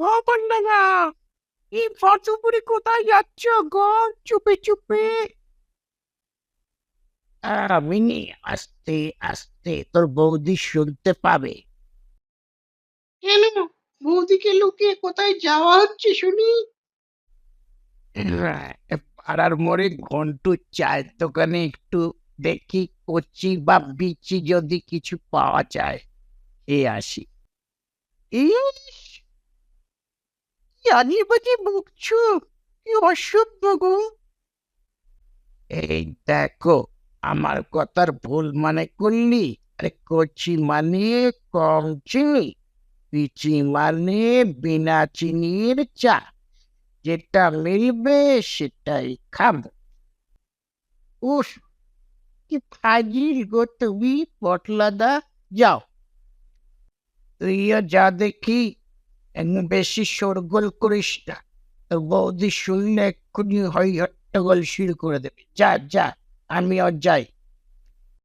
ও এই কোথায় যাচ্ছ গো? চুপে চুপে। মিনি আস্তে আস্তে তোর বৌদি শুনতে পাবে। কেন? বৌদিকে লুকিয়ে কোথায় যাওয়া হচ্ছে শুনি। পাড়ার মোড়ে ঘন্টু চায়ের দোকানে একটু দেখি কচি বা বিচি যদি কিছু পাওয়া যায়। এ আসি। ইস কি আজে বাজে বকছো কি অসভ্য গো এই দেখো আমার কথার ভুল মানে করলি আরে কচি মানে কম চিনি পিচি মানে বিনা চিনির চা যেটা মিলবে সেটাই খাব উস কি ফাজিল গো তুমি পটলাদা যাও তুইও যা দেখি বেশি শোরগোল করিস না। বৌদি শুনলে এক্ষুনি হই হট্টগোল শুরু করে দেবে। যা যা আমিও যাই।